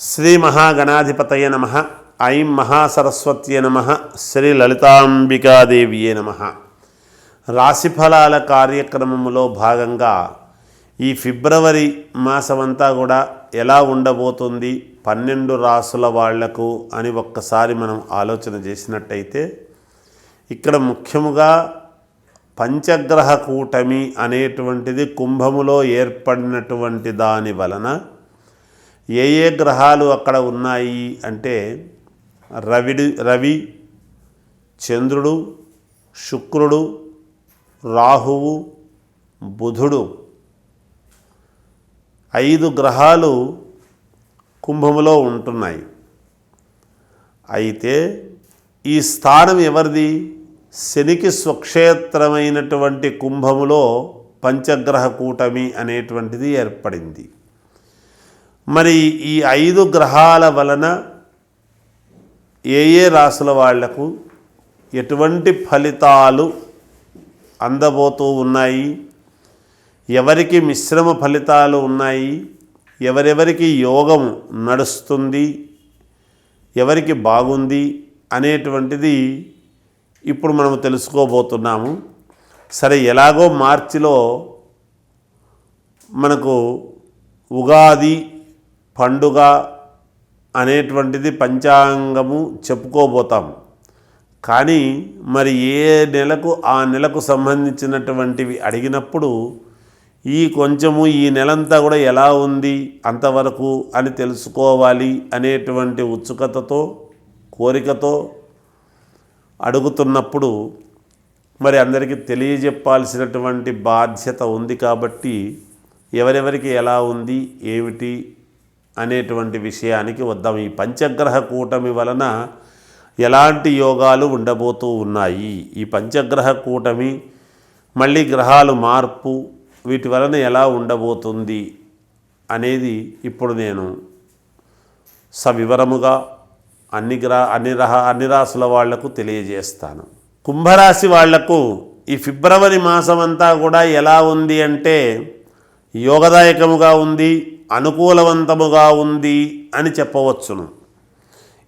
శ్రీ మహాగణాధిపతయ నమ. ఐం మహాసరస్వత్యే నమ. శ్రీ లలితాంబికాదేవియే నమ. రాశిఫలాల కార్యక్రమములో భాగంగా ఈ ఫిబ్రవరి మాసమంతా కూడా ఎలా ఉండబోతుంది పన్నెండు రాసుల వాళ్ళకు అని ఒక్కసారి మనం ఆలోచన చేసినట్టయితే ఇక్కడ ముఖ్యముగా పంచగ్రహ కూటమి అనేటువంటిది కుంభములో ఏర్పడినటువంటి దాని వలన ఏ ఏ గ్రహాలు అక్కడ ఉన్నాయి అంటే రవిడి రవి చంద్రుడు శుక్రుడు రాహువు బుధుడు. ఐదు గ్రహాలు కుంభములో ఉంటున్నాయి. అయితే ఈ స్థానం ఎవరిది? శనికి స్వక్షేత్రమైనటువంటి కుంభములో పంచగ్రహ కూటమి అనేటువంటిది ఏర్పడింది. మరి ఈ ఐదు గ్రహాల వలన ఏ ఏ రాసుల వాళ్ళకు ఎటువంటి ఫలితాలు అందబోతూ ఉన్నాయి? ఎవరికి మిశ్రమ ఫలితాలు ఉన్నాయి? ఎవరెవరికి యోగం నడుస్తుంది? ఎవరికి బాగుంది? అనేటువంటిది ఇప్పుడు మనం తెలుసుకోబోతున్నాము. సరే ఎలాగో మార్చిలో మనకు ఉగాది పండుగ అనేటువంటిది పంచాంగము చెప్పుకోబోతాం. కానీ మరి ఏ నెలకు ఆ నెలకు సంబంధించినటువంటివి అడిగినప్పుడు ఈ కొంచెము ఈ నెలంతా కూడా ఎలా ఉంది అంతవరకు అని తెలుసుకోవాలి అనేటువంటి ఉత్సుకతతో కోరికతో అడుగుతున్నప్పుడు మరి అందరికీ తెలియజెప్పాల్సినటువంటి బాధ్యత ఉంది కాబట్టి ఎవరెవరికి ఎలా ఉంది ఏమిటి అనేటువంటి విషయానికి వద్దాం ఈ పంచగ్రహ కూటమి వలన ఎలాంటి యోగాలు ఉండబోతూ ఉన్నాయి? ఈ పంచగ్రహ కూటమి మళ్ళీ గ్రహాలు మార్పు వీటి వలన ఎలా ఉండబోతుంది అనేది ఇప్పుడు నేను సవివరముగా అన్ని గ్రహ అన్ని రహ అన్ని రాసుల వాళ్ళకు తెలియజేస్తాను. కుంభరాశి వాళ్ళకు ఈ ఫిబ్రవరి మాసం అంతా కూడా ఎలా ఉంది అంటే యోగదాయకముగా ఉంది అనుకూలవంతముగా ఉంది అని చెప్పవచ్చును.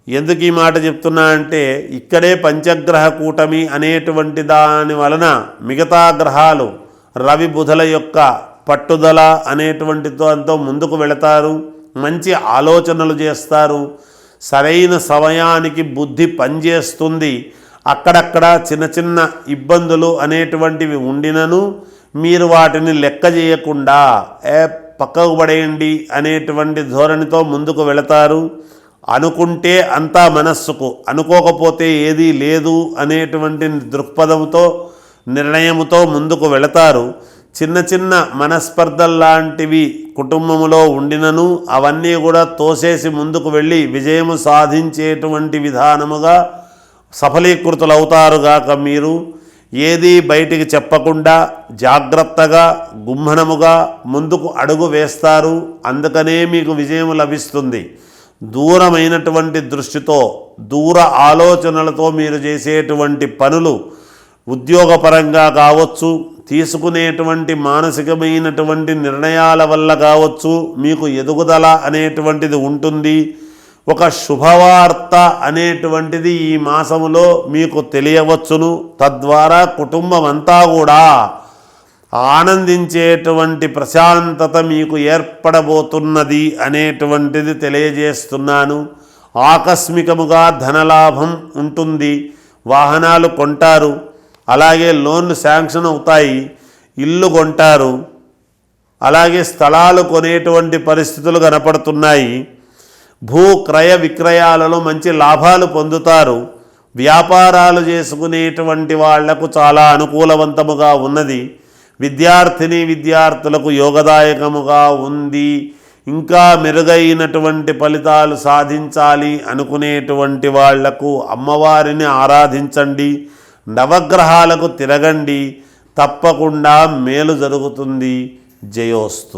ఎందుకు ఈ మాట చెప్తున్నా అంటే ఇక్కడే పంచగ్రహ కూటమి అనేటువంటి దాని వలన మిగతా గ్రహాలు రవి బుధల యొక్క పట్టుదల అనేటువంటితో దాంతో ముందుకు వెళతారు మంచి ఆలోచనలు చేస్తారు సరైన సమయానికి బుద్ధి పనిచేస్తుంది అక్కడక్కడ చిన్న చిన్న ఇబ్బందులు అనేటువంటివి ఉండినను మీరు వాటిని లెక్క చేయకుండా ఏ పక్కకు పడేయండి అనేటువంటి ధోరణితో ముందుకు వెళతారు. అనుకుంటే అంతా మనస్సుకు అనుకోకపోతే ఏదీ లేదు అనేటువంటి దృక్పథంతో నిర్ణయముతో ముందుకు వెళతారు. చిన్న చిన్న మనస్పర్ధల్లాంటివి కుటుంబంలో ఉండినను అవన్నీ కూడా తోసేసి ముందుకు వెళ్ళి విజయము సాధించేటువంటి విధానముగా సఫలీకృతులవుతారుగాక మీరు. ఏది బయటికి చెప్పకుండా జాగ్రత్తగా గుమ్మనముగా ముందుకు అడుగు వేస్తారు. అందుకనే మీకు విజయం లభిస్తుంది. దూరమైనటువంటి దృష్టితో దూర ఆలోచనలతో మీరు చేసేటువంటి పనులు ఉద్యోగపరంగా కావచ్చు తీసుకునేటువంటి మానసికమైనటువంటి నిర్ణయాల వల్ల కావచ్చు మీకు ఎదుగుదల అనేటువంటిది ఉంటుంది. ఒక శుభవార్త అనేటువంటిది ఈ మాసములో మీకు తెలియవచ్చును. తద్వారా కుటుంబం అంతా కూడా ఆనందించేటువంటి ప్రశాంతత మీకు ఏర్పడబోతున్నది అనేటువంటిది తెలియజేస్తున్నాను. ఆకస్మికముగా ధనలాభం ఉంటుంది. వాహనాలు కొంటారు. అలాగే లోన్లు శాంక్షన్ అవుతాయి. ఇల్లు కొంటారు. అలాగే స్థలాలు కొనేటువంటి పరిస్థితులు కనపడుతున్నాయి. భూ క్రయ విక్రయాలలో మంచి లాభాలు పొందుతారు. వ్యాపారాలు చేసుకునేటువంటి వాళ్ళకు చాలా అనుకూలవంతముగా ఉన్నది. విద్యార్థిని విద్యార్థులకు యోగదాయకముగా ఉంది. ఇంకా మెరుగైనటువంటి ఫలితాలు సాధించాలి అనుకునేటువంటి వాళ్ళకు అమ్మవారిని ఆరాధించండి. నవగ్రహాలకు తిరగండి. తప్పకుండా మేలు జరుగుతుంది. జయోస్తు.